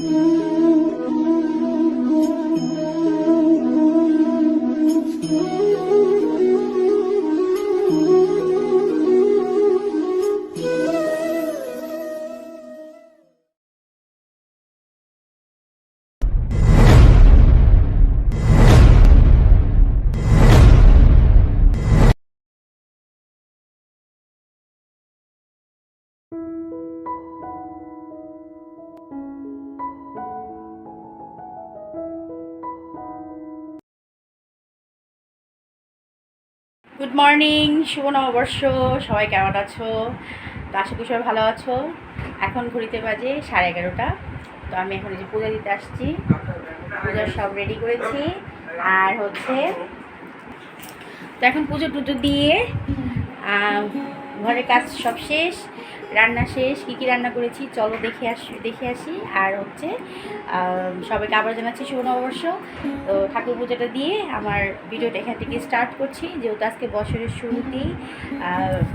Good morning শুভ নববর্ষ, সবাই কেমন আছো? তো আশা করি সবাই ভালো আছো। এখন ঘড়িতে বাজে সাড়ে এগারোটা। তো আমি এখন যে পূজা দিতে আসছি। পূজার সব রেডি করেছি। আর হচ্ছে, তো এখন পুজো টুজো দিয়ে ঘরের কাজ সব শেষ। রান্না শেষ, কী কী রান্না করেছি, চলো দেখে আসি দেখে আসি। আর হচ্ছে সবাইকে আবার জানাচ্ছি শুভ নববর্ষ। তো ঠাকুর পুজোটা দিয়ে আমার ভিডিওটা এখান থেকে স্টার্ট করছি। যেহেতু আজকে বছরের শুরুতেই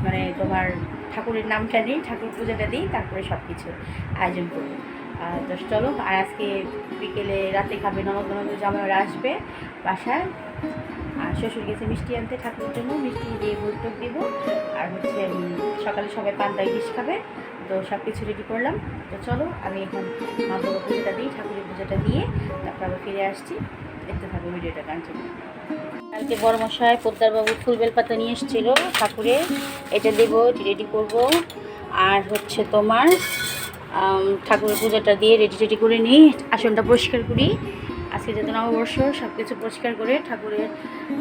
মানে তোমার ঠাকুরের নামটা নিই, ঠাকুর পূজাটা দিই, তারপরে সব কিছু আয়োজন করব। তো চলো, আর আজকে বিকেলে রাতে খাবে ননদ ননদ জামাইরা আসবে বাসায়। আর শ্বশুর গেছে মিষ্টি আনতে, ঠাকুরের জন্য মিষ্টি দিয়ে বৈঠক দিব। আর হচ্ছে সকালে সবাই পান্তা ইলিশ খাবে। তো সব কিছু রেডি করলাম। তো চলো, আমি এখন মা বড় পুজোটা দিই, ঠাকুরের পুজোটা দিয়ে তারপর আবার ফিরে আসছি। দেখতে থাকব ভিডিওটা কন্টিনিউ কালকে বড় মশাই পোদ্দারবাবু ফুল বেলপাতা নিয়ে এসেছিল ঠাকুরের এটা দেবো রেডি করব। আর হচ্ছে তোমার ঠাকুরের পুজোটা দিয়ে রেডি টেডি করে নিই, আসনটা পরিষ্কার করি। আজকে যেহেতু নববর্ষ সব কিছু পরিষ্কার করে ঠাকুরের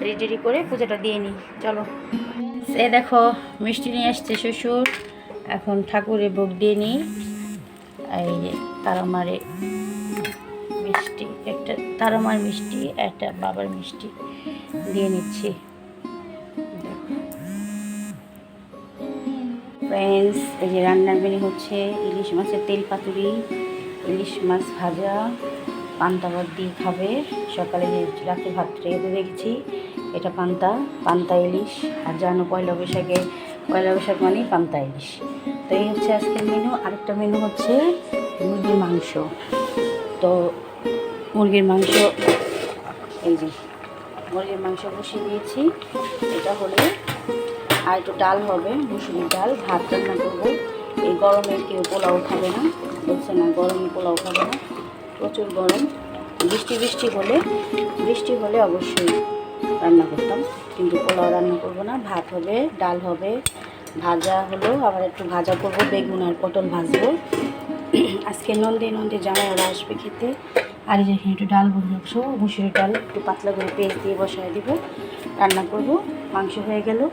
রেডি করে পুজোটা দিয়ে নিই। চলো। সে দেখো, মিষ্টি নিয়ে আসছে শ্বশুর। এখন ঠাকুরের ভোগ দিয়ে নিই। এই যে তারামারে মিষ্টি, একটা তারামার মিষ্টি, একটা বাবার মিষ্টি দিয়ে নিচ্ছি। ফ্রেন্ডস এই যে রান্নার মেনু হচ্ছে ইলিশ মাছের তেল পাতুরি, ইলিশ মাছ ভাজা। পান্তা ভাত দিয়ে খাবে। সকালে রাতে ভাত রেখে রেখেছি, এটা পান্তা পান্তা ইলিশ, আর জানো পয়লা বৈশাখে, পয়লা বৈশাখ মানেই পান্তা ইলিশ। তো এই হচ্ছে আজকের মেনু আরেকটা মেনু হচ্ছে মুরগির মাংস। তো মুরগির মাংস, এই যে মুরগির মাংস বসিয়ে দিয়েছি। এটা হলে আর একটু ডাল হবে মুসুরির ডাল, ভাত রান্না করব। এই গরমে কেউ পোলাও খাবে না, বলছে না গরমে পোলাও খাবে না। প্রচুর গরম। বৃষ্টি বৃষ্টি হলে বৃষ্টি হলে অবশ্যই রান্না করতাম। কিন্তু পোলাও রান্না করব না, ভাত হবে, ডাল হবে, ভাজা হলো আবার একটু ভাজা করব, বেগুন আর পটল ভাজবো। আজকে নন্দে নন্দে জামাই ওরা আসবে খেতে। আর এই যে একটু ডাল বসাবো মুসুরির ডাল, একটু পাতলা করে পেস্ট দিয়ে বসায় দিব। রান্না করব, মাংস হয়ে গেল।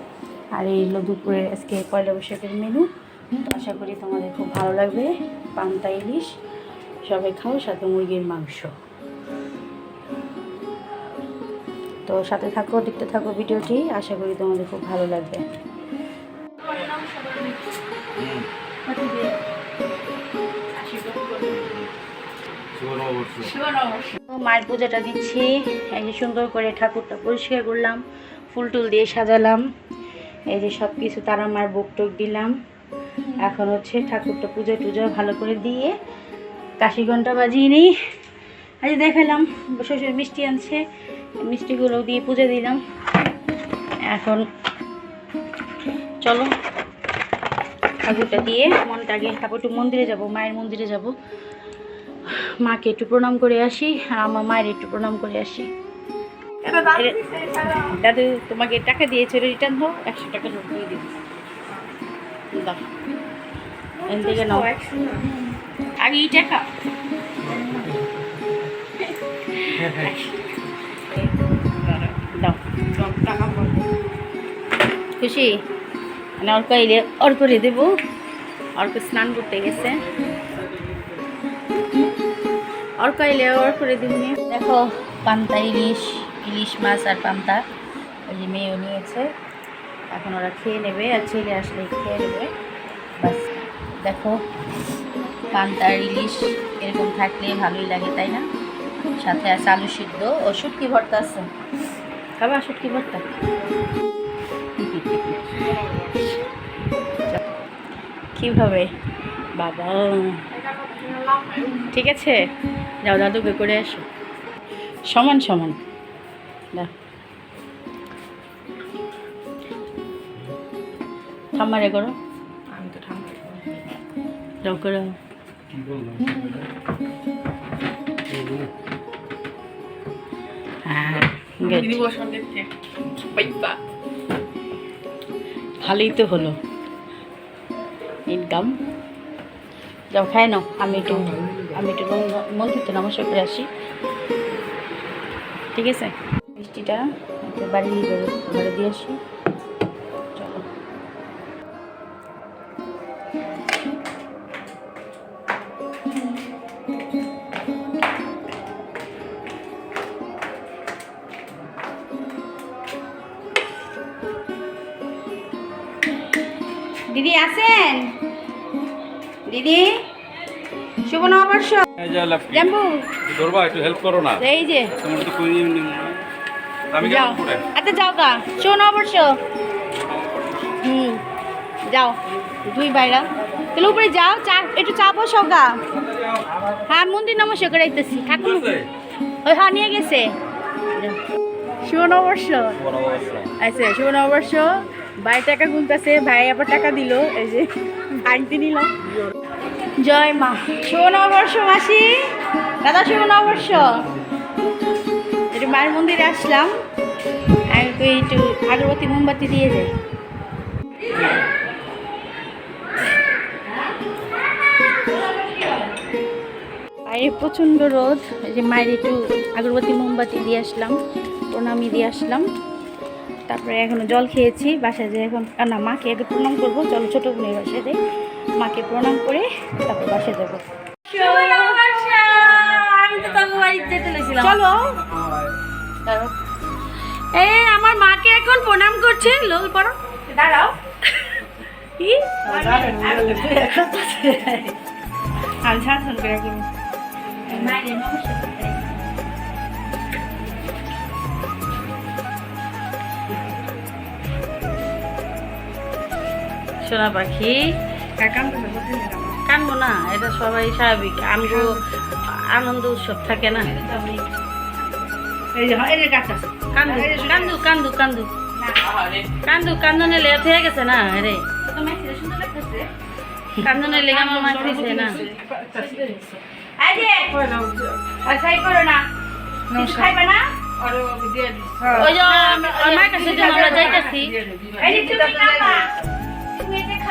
আর এই হলো দুপুরে আজকে পয়লা বৈশাখের মেনু আশা করি তোমাদের খুব ভালো লাগবে। পান্তা ইলিশ। সবাই খাও, সাথে মুরগির মাংস। তো সাথে থাকো, দেখতে থাকো ভিডিওটি, আশা করি তোমাদের খুব ভালো লাগবে। মায়ের পূজাটা দিচ্ছি, এই যে সুন্দর করে ঠাকুরটা পরিষ্কার করলাম, ফুল টুল দিয়ে সাজালাম, এই যে সব কিছু তারা মার বুক টুক দিলাম। এখন হচ্ছে ঠাকুরটা পুজো টুজো ভালো করে দিয়ে কাশি ঘণ্টা বাজিয়ে নিই। আজ দেখালাম শ্বশুর মিষ্টি আনছে মিষ্টিগুলো দিয়ে পুজো দিলাম। এখন চলো ঠাকুরটা দিয়ে মনটা আগে তারপর একটু মন্দিরে যাব মায়ের মন্দিরে যাব। মাকে একটু প্রণাম করে আসি আর আমার মায়ের একটু প্রণাম করে আসি। দাদু তোমাকে টাকা দিয়েছে রিটার্ন হোক একশো টাকা নোট দিয়ে দিবি। দাও। এখান থেকে নাও। আগে এই টাকা দাও টাকা খুশি? মানে অল্প এলে অল্প করে দেবো। অল্প স্নান করতে গেছে। অল্প এলে অল্প করে দিব দেখো, পান্তা ইলিশ ইলিশ মাছ আর পান্তা। ওই যে মেয়েও নিয়েছে। এখন ওরা খেয়ে নেবে। আর ছেলে আসলে খেয়ে নেবে। বাস। দেখো পান্তা ইলিশ এরকম থাকলে ভালোই লাগে তাই না? সাথে আছে আলু সিদ্ধ। ও শুটকি ভর্তা আছে? খাবা শুটকি ভর্তা? কীভাবে? বাবা। ঠিক আছে? যাও দাদুকে করে এসো সমান সমান। ঠাম্মারে করো। আমি তো যাও করো। হ্যাঁ ভালোই তো হলো। ইনকাম যাও খাই নাও। আমি একটু আমি একটু মন- মন্দিরতে নমস্কার করে আসি। ঠিক আছে? মিষ্টিটা বাড়ি ঘরে দিয়ে আসি। দিদি আছেন? দিদি? শুভ নববর্ষ। জাম্বু। ধরবা একটু হেল্প করো না। এই যে। তোমার তো কই আমি যাও। করে আচ্ছা যাও গা। শুভ নববর্ষ। হুম। যাও। দুই বাইরা তাহলে উপরে যাও চা একটু চা বসাও গা। হ্যাঁ মন্দির নমস্কার করাইতেছি। ঠাকুর ওই হ্যাঁ নিয়ে গেছে। শুভ নববর্ষ। আচ্ছা শুভ নববর্ষ। ভাই টাকা গুনতেছে, ভাই আবার টাকা দিল, এই যে ভাঙতে নিলাম জয় মা। শুভ নববর্ষ মাসি। দাদা শুভ নববর্ষ মায়ের মন্দিরে আসলাম। একটু আগরবাতি, মোমবাতি দিয়ে যাই। বাইরে প্রচণ্ড রোদ। এই যে মায়ের একটু আগরবাতি, মোমবাতি দিয়ে আসলাম, প্রণামী দিয়ে আসলাম। তারপরে এখনও জল খেয়েছি বাসায় যে এখন না মাকে আগে প্রণাম করব চলো ছোটো বোনের বাসায় যাই। মাকে প্রণাম করে তারপর বাসায় যাব। চলো। এ আমার মাকে এখন প্রণাম করছে লোল পড়ো। দাঁড়াও। করে নমস্কার করতে হয়। পাখি কানবো না এটা সবাই স্বাভাবিক। আমগো আনন্দ উৎসব থাকে না। কান্দু কান্দু কান্দু কান্দু। কান্দু কান্দনে লেট হয়ে গেছে না রে কান্দনে লেগে আমার দিছে না। ওই যে কাছে আমরা যাইতেছি।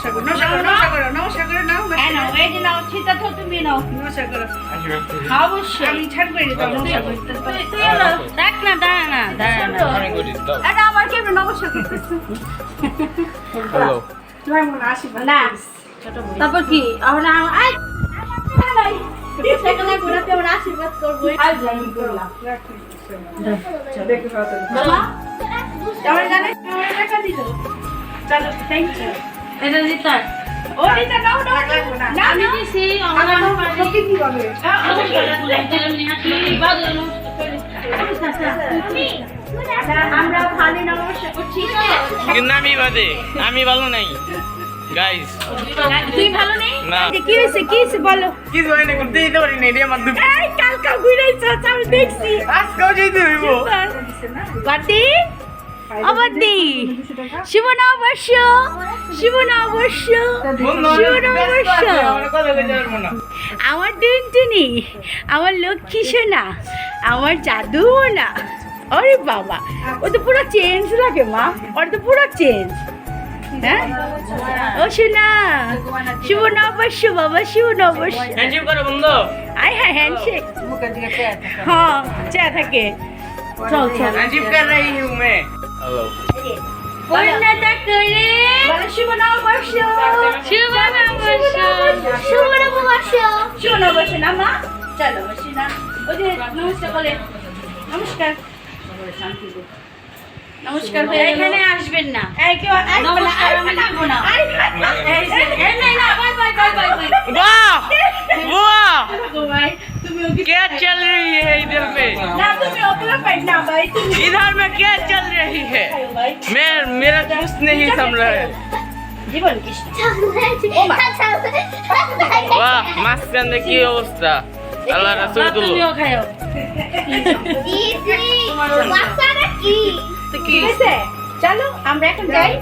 তুমি খাবা তুমি এটা খাবা নাও নাও নাও বতি নাও নাও নাকুশো নাকুশো নাও। নাও বতি দোষে হ্যাঁ নাও এই যে নাও ছিটা তো তুমি নাও অবশ্যই তুই- তুইও রাখ না দাঁড়া না দাঁড়া না। এটা আমার কেমন? নমস্কার করতেছে না তারপর কি? এখন আই সেখানে ঘোরাতে আমরা আশীর্বাদ করব। মামা, কেমন জানে? টাকা দিল। চলো, thank you। এটা দিতার ও দিতে নাও, নাও। না, আমি আমরা নমস্কার করছি কিন্তু আমি বাদে আমি ভালো নাই গাইস তুই ভালো নেই কি কি বলো কিছু হয় না করতে দিতে পারি না এটা আমার দুঃখ এই কালকা ঘুরেছ আমি দেখছি আজকেও যেতে হইব বাতি অবধি শিবনা অবশ্য শিবনা অবশ্য শিবনা অবশ্য। আমার ডেন্টিনি আমার লক্ষ্মী সোনা আমার জাদু না। আরে বাবা ও তো পুরো চেঞ্জ লাগে মা ওর তো পুরো চেঞ্জ হ্যাঁ? ও সোনা শুভ নবর্ষ বাবা শুভ নবর্ষ হ্যান্ডশেক করো আয় হ্যাঁ হ্যান্ডশেক হ্যাঁ চা থাকে। চল চল। হ্যান্ডশেক কর রহি হুঁ হ্যালো পূর্ণতা করে শুভ নববর্ষ শুভ নববর্ষ শুভ নববর্ষ শুভ নববর্ষ না মা চলো বসি না ওই যে নমস্কার বলে নমস্কার নমস্কার ভাই এখানে আসবেন না এই কেউ নমস্কার আমি লাগবো না এই না না bye bye bye bye bye বাহ বাহ ভাই क्या चल रही है इधर में इधर में क्या चल रही है मैं मेरा कुछ नहीं संभल रहा है वाह মাঝখান কি অবস্থা আল্লাহ রাসূল তুমি খাও দিদি বাচ্চারা কি ঠিক আছে চলো আমরা এখন যাই।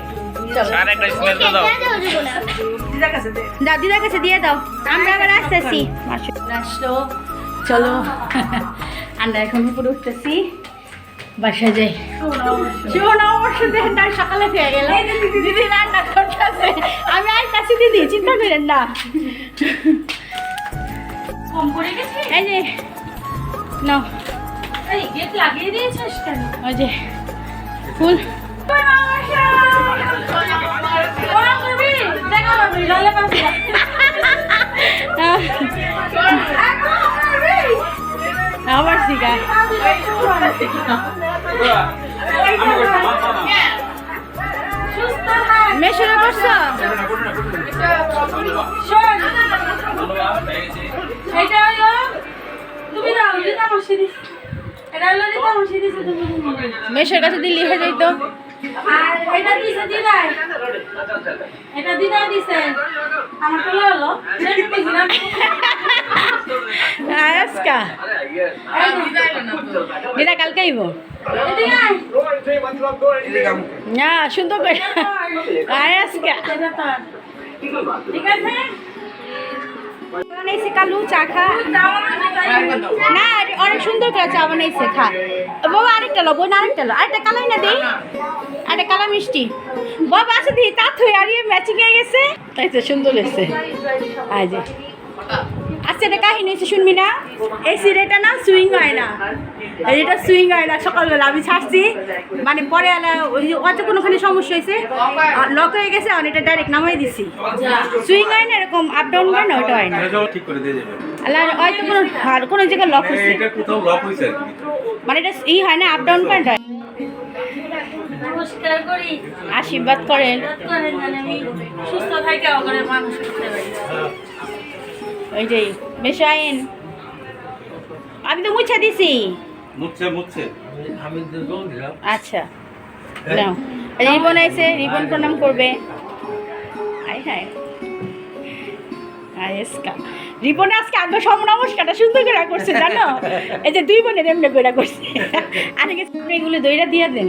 দিদার কাছে দিয়ে দাও। আমরা আবার আসতেছি। চলো। আমরা এখন উপরে উঠতেছি। বাসা যাই। সকালে হয়ে দিদি রান্না করতেছে। আমি কাছে দিদি। চিন্তা করেন না। নাও। ফুল। আবার শিখা। শুরু করছ? এটা হলো তুমি দাও এটা হলো মেয়ের কাছে দিল্লি হয়ে যাইত আজকা। দিদা কালকে আইব? না সুন্দর করে। ঠিক আছে? কালু চা খা যাওয়া মানে তাই। না অনেক সুন্দর করে চা বানাইছে, খা। বাবা আরেকটা লো বোন আরেকটা লো। আরেকটা কালাই না দেই? আরেকটা কালা মিষ্টি। বাবা আছে দি তার থই, আর ম্যাচিং হয়ে গেছে। তাই তো সুন্দর হয়েছে। আজ আচ্ছা এটা কাহিনী হয়েছে শুনবি না? এই সিরেটা না সুইং হয় না এটা সুইং হয় না সকালবেলা আমি ছাড়ছি। মানে পরে আলা ওই যে অত কোনোখানে সমস্যা হয়েছে লক হয়ে গেছে আর এটা ডাইরেক্ট নামাই দিছি। সুইং হয় না এরকম আপ ডাউন হয় না ওটা হয় না। আল্লাহ হয়তো কোনো আর কোনো জায়গায় লক হয়েছে এটা কোথাও লক হয়েছে মানে এটা ই হয় না আপ ডাউন করে না। নমস্কার করি। আশীর্বাদ করেন। আমি সুস্থ থাকি মানুষ পারি। ওই যে বেশ আইন আমি তো মুছা দিছি। মুচ্ছে মুচ্ছে আচ্ছা। নাও রিবন আইছে রিবন প্রণাম করবে। আই হাই আয়েসকা রিবন আজকে আগে সব নমস্কারটা সুন্দর করে করছে জানো? এই যে দুই বোনের এমনি করে করছে। আর এগুলো দইটা দিয়ে দেন।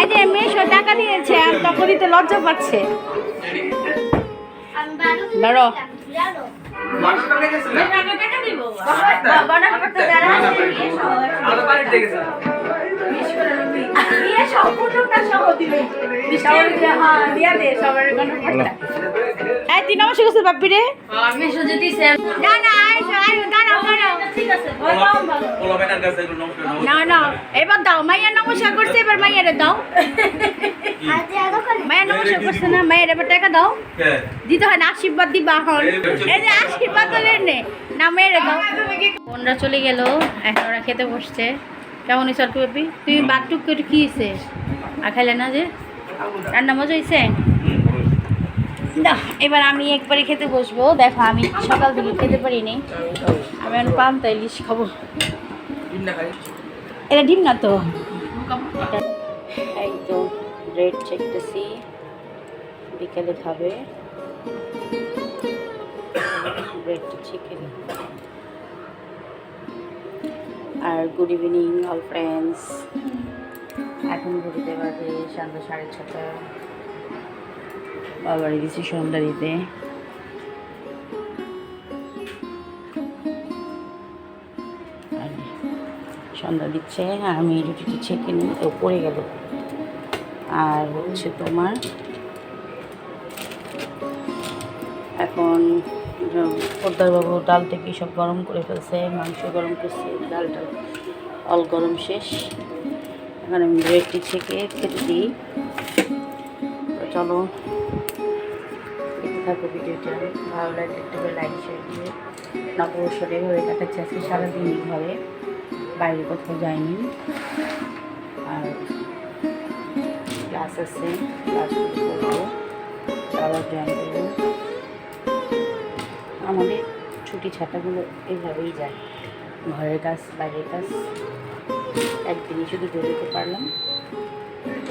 এই যে মেশো টাকা দিয়েছে আর তখন দিতে লজ্জা পাচ্ছে। ধরো টাকা টাকা দিব। বানান করতে যারা না না না না এবার দাও মাইয়া নমস্কার করছে এবার মাইয়ারে দাও মাইয়া নমস্কার করছে না মাইয়ার এবার টাকা দাও? দিতে হয় না আশীর্বাদ দিবা এখন আশীর্বাদ নে মেরে দাও বোনরা চলে গেল, এখন ওরা খেতে বসছে কেমন হয়েছে অল্প বাপি তুমি বাঘটুক করে কি হয়েছে? আর খাইলে না যে? রান্না মজা হয়েছে? দাও এবার আমি একবারে খেতে বসবো। দেখো আমি সকাল থেকে খেতে পারিনি আমি এখন পান্তা ইলিশ খাব। এটা ডিম না তো? এই তো ব্রেড চেকতেছি বিকেলে খাবে। ব্রেডটা চিকেন আর গুড ইভিনিং অল ফ্রেন্ডস এখন ঘুরতে বাজে সন্ধ্যা সাড়ে ছটা। বাবারে দিচ্ছি সন্ধ্যা দিতে। সন্ধ্যা দিচ্ছে আর আমি রুটিটি ছেঁকে নিই তো পড়ে গেল। আর হচ্ছে তোমার? এখন পোদ্দারবাবু ডাল থেকে সব গরম করে ফেলছে, মাংস গরম করছে, ডালটা অল গরম শেষ। এখন আমি ব্রেডটি ছেঁকে খেতে দিই। চলো, দেখতে থাকো ভিডিওটা। ভালো লাগলে একটু লাইক শেয়ার দিয়ে নববর্ষর এভাবে কাটাচ্ছে আজকে সারাদিনই ঘরে, বাইরে কোথাও যায়নি। আর ক্লাস আছে ক্লাসগুলো করব। আবার জয়েন করব। আমাদের ছুটি ছাটাগুলো এভাবেই যায়। ঘরের কাজ বাইরের কাজ, একদিনই শুধু দৌড়তে পারলাম।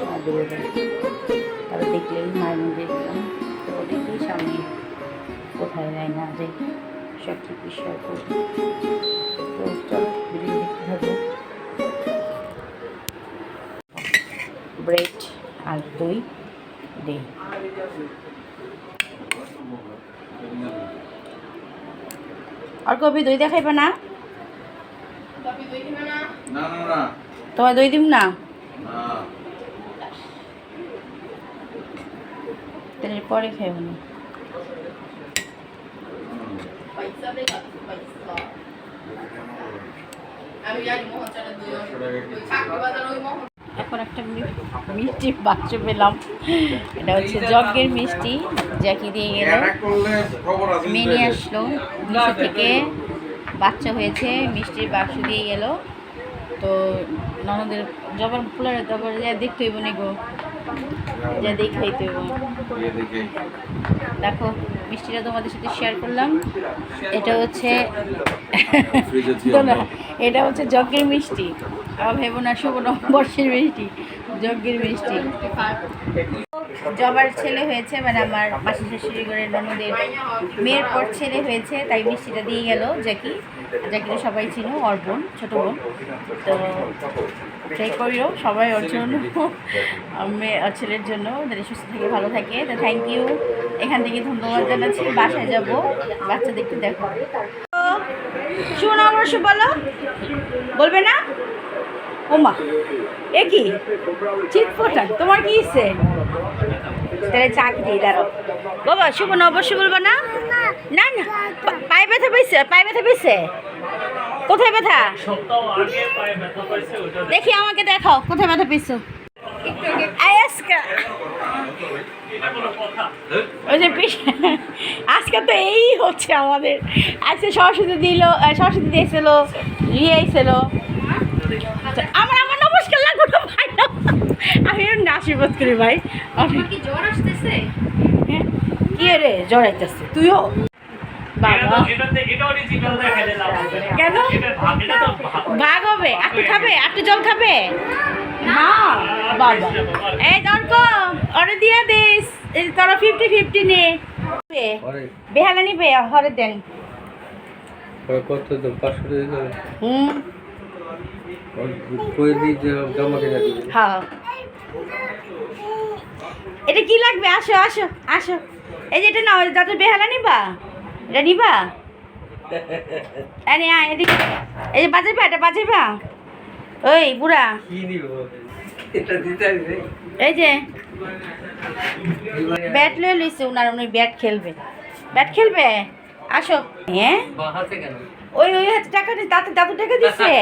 আর দেয় তারপর দেখলেই মায়ের মন্দির গেলাম তো দেখলেই সামনে কোথায় যায় না যাই সব শেয়ার করব তো চলো ব্রেড আর দই দই আর কবি দই দেখাইবে না? না না না। তোমার দই দিব না? তাহলে পরে খাইব না। এখন একটা মিষ্টি বাক্স পেলাম। এটা হচ্ছে যজ্ঞের মিষ্টি, জ্যাকি দিয়ে গেল। মেনে আসলো। নিচে থেকে বাচ্চা হয়েছে, মিষ্টির বাক্স দিয়ে গেল। তো ননদের জবার ফুলার তারপর যা দেখতে হইব গো। যা দেখাইতে হইব দেখো, মিষ্টিটা তোমাদের সাথে শেয়ার করলাম। এটা হচ্ছে এটা হচ্ছে যজ্ঞের মিষ্টি। আবার ভেবো না শুভ নববর্ষের মিষ্টি, যজ্ঞের মিষ্টি। জবার ছেলে হয়েছে মানে আমার মাসি শাশুড়ি করে ননদের মেয়ের পর ছেলে হয়েছে, তাই মিষ্টিটা দিয়ে গেল জ্যাকি। জ্যাকিটা সবাই ছিল ওর বোন, ছোটো বোন। তো ট্রাই করিও, সবাই ওর জন্য মেয়ে ছেলের জন্য, যাতে সুস্থ থেকে ভালো থাকে। তো থ্যাংক ইউ এখান থেকে ধন্যবাদ জানাচ্ছি, বাসায় যাব বাচ্চা দেখতে দেখো। শুভ নববর্ষ বলো, বলবে না? ওমা, এ কি? চিটপটান তোমার কি ইচ্ছে তাহলে চাকরি দাঁড়ো বাবা শুভ নববর্ষ বলব না? না না পায়ে ব্যথা পেয়েছে পায়ে ব্যথা পেয়েছে কোথায় ব্যথা? দেখি আমাকে দেখাও কোথায় ব্যথা পেয়েছ আয়াসকা ওই যে আজকে তো এই হচ্ছে আমাদের। আজকে সরস্বতী দিল সরস্বতী দিয়েছিল ইয়ে আমার আমার নমস্কার ভাই আমি এমনি আশীর্বাদ করি ভাই। কি জ্বর আসতেছে? হ্যাঁ? কি রে? জ্বর আইতেছে। তুইও? বাবা। কেন? বাঘ হবে। একটু খাবে? একটু জল খাবে? না। বাবা। এই দর্ক অরে দিয়ে দিস। এই তোরা ফিফটি ফিফটি নে বেহালা নিবে হরে দেন। কত পাঁচশো হুম কই দিয়ে যে জামা কিনে দিবে হ্যাঁ। এটা কি লাগবে? আসো আসো আসো। এই যে এটা নাও দাদু বেহালা নিবা? এটা নিবা? আরে আয় এদিকে। এই যে বাজাইবা এটা বাজাইবা? ওই বুড়া। এই যে। ব্যাট লয়ে লইছে উনার উনি ব্যাট খেলবে। ব্যাট খেলবে? আসো। হ্যাঁ? ওই ওই হাতে টাকা তাতে দাদু টাকা দিছে।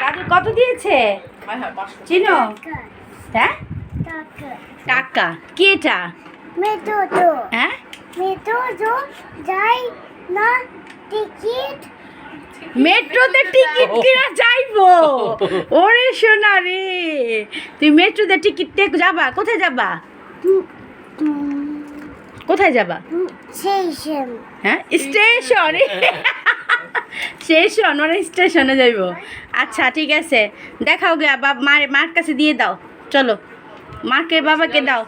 দাদু কত দিয়েছে? চিনো? হ্যাঁ? টাকা। কি এটা? মেট্রো হ্যাঁ? মেট্রো যাই না টিকিট। মেট্রোতে টিকিট কিনা যাইবো। ওরে সোনা রে তুই মেট্রোতে টিকিট টেক যাবা? কোথায় যাবা? কোথায় যাবা? স্টেশন। হ্যাঁ? স্টেশন। স্টেশন মানে স্টেশনে যাইব। আচ্ছা ঠিক আছে। দেখাও গে বাবা মার মার কাছে দিয়ে দাও। চলো। মাকে বাবাকে দাও।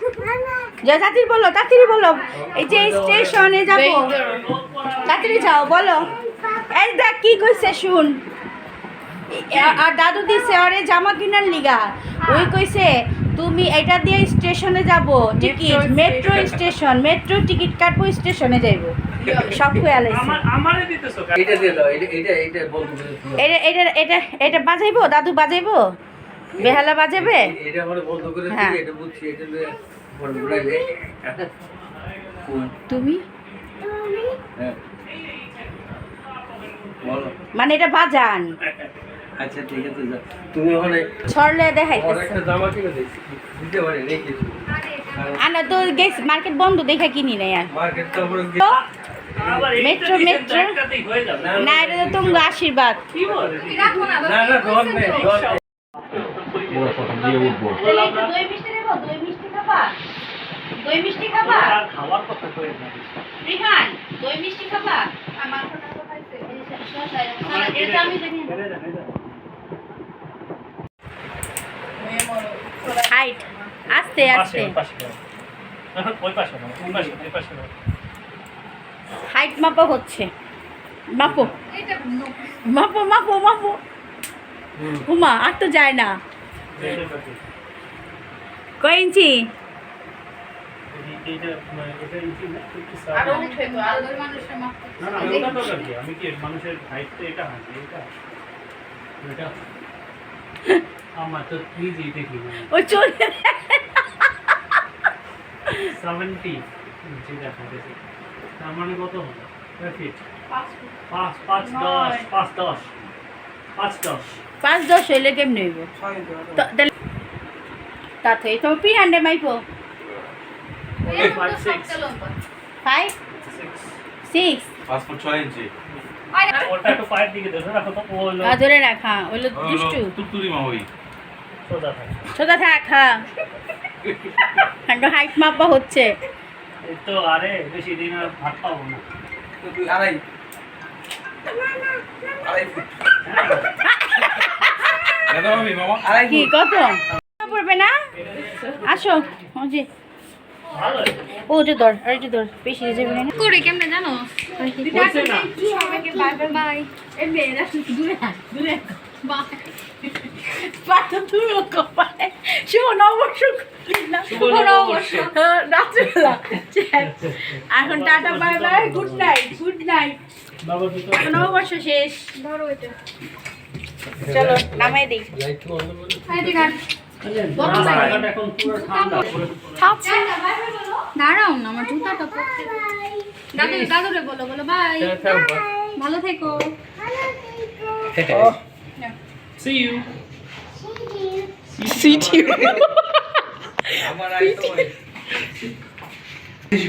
যা তাড়াতাড়ি বলো তাড়াতাড়ি বলো। এই যে স্টেশনে যাব। তাড়াতাড়ি যাও বলো। এই দেখ কি কইছে শুন। আর দাদু দিছে আরে জামা কিনার লিগা। ওই কইছে তুমি এটা দিয়ে স্টেশনে যাব। Ticket metro station metro ticket কাটবো স্টেশনে যাইব। সব হয়ে এটা এটা এটা এটা বলতে এটা এটা এটা এটা বাজাইবো? দাদু বাজাইবো? বেহালা বাজাবে? এটা আমার বন্ধ করে হ্যাঁ। তুমি? হ্যাঁ। মানে এটা বাজান। আচ্ছা ঠিক আছে তুমি ওখানে ছড়লে দেখাইতেছে একটা জামা কিনে দিছি দিতে পারি রেখেছি আনা তো গেছ মার্কেট বন্ধ দেখা কিনি নাই আর। মার্কেট তো মেট্রো মেট্রো? না এটা তো তোমার আশীর্বাদ। না না ধর নেই ধর নেই। দই মিষ্টি দেবো হাইট মাপা হচ্ছে। মাপো। মাপো মাপো মাপো। উমা আর তো যায় না। কয় ইঞ্চি? আরও উঠে তো আরও মানুষের মাপ আমি কি মানুষের হাইট তো এটা এটা এটা আমার তো প্লিজ এইটা কি ও চলে সেভেন্টি ইঞ্চি দেখা গেছে। তার মানে কত হলো ফিট পাঁচ পাঁচ দশ পাঁচ দশ। পাঁচ দশ। পাঁচ দশ হইলে কেমনি হইব? তাতে তো পি হান্ডে মাইপো। Five six five six six পাঁচ ফুট ছয় ইঞ্চি। ওটা একটু পায়ের দিকে ধরে রাখো তো। ও হলো ধরে রাখা। ওইলো দুষ্টু। তুতুরি মা ওই সোজা থাকে। সোজা থাক হ্যাঁ। হাইট মাপা হচ্ছে। এই তো আরে বেশি দিন আর ভাত পাবো না। আড়াই। দাদা মামি মামা আড়াই কি কত? পড়বে না? আসো ও যে। ও যে দর আর যে দর বেশি যাবে না। করে কেমনে জানো? দূরে দূরে বাই। পাতা কপালে। হ্যাঁ, রাত্রিবেলা। এখন tata bye bye good night good night. নববর্ষ শেষ। ধরো এটা চলো নামাই দিই। দাঁড়াও না আমার জুতাটা পরতে দাদু দাদুরে বলো বলো বাই। ভালো থেকো। সি ইউ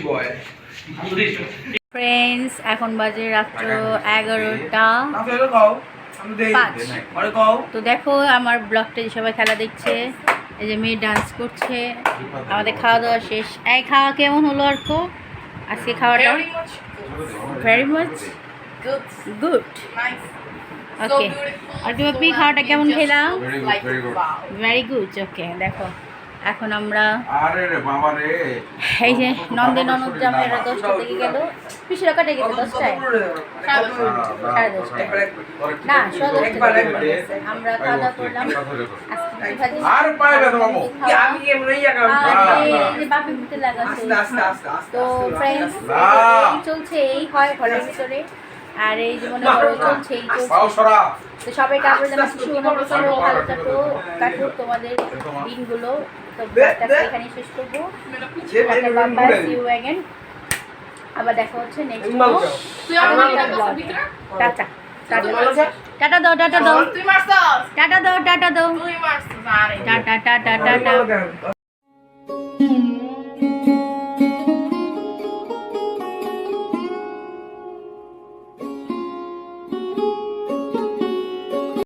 বয় ফ্রেন্ডস এখন বাজে রাত্র এগারোটা তো দেখো আমার ব্লগটা যে সবাই খেলা দেখছে এই যে মেয়ে ডান্স করছে আমাদের খাওয়া দাওয়া শেষ। এই খাওয়া কেমন হলো আর কো আজকে খাওয়াটা? ভেরি মাচ গুড ওকে আর তুমি খাওয়াটা কেমন খেলাম? ভেরি গুড ওকে দেখো। এখন আমরা এই যে নন্দে ননদ জামাইরা দশটা থেকে গেল। পিসিরা কাটে গেছে? দশটায়? সাড়ে দশটায় না। আমরা খাওয়া দাওয়া করলাম। তো ফ্রেন্ডস চলছে এই হয় ঘরের ভিতরে। আর এই যে মনে করো চলছে এই চলছে। তো সবাই কাপড় জামা ভালো কাটো কাটো তোমাদের দিনগুলো। তো এখানেই শেষ করব। আবার দেখা হচ্ছে নেক্সট তুই আমার ব্লগ টাটা। টাটা। টাটা দাও টাটা দাও। টাটা দাও টাটা দাও। Tata tata tata.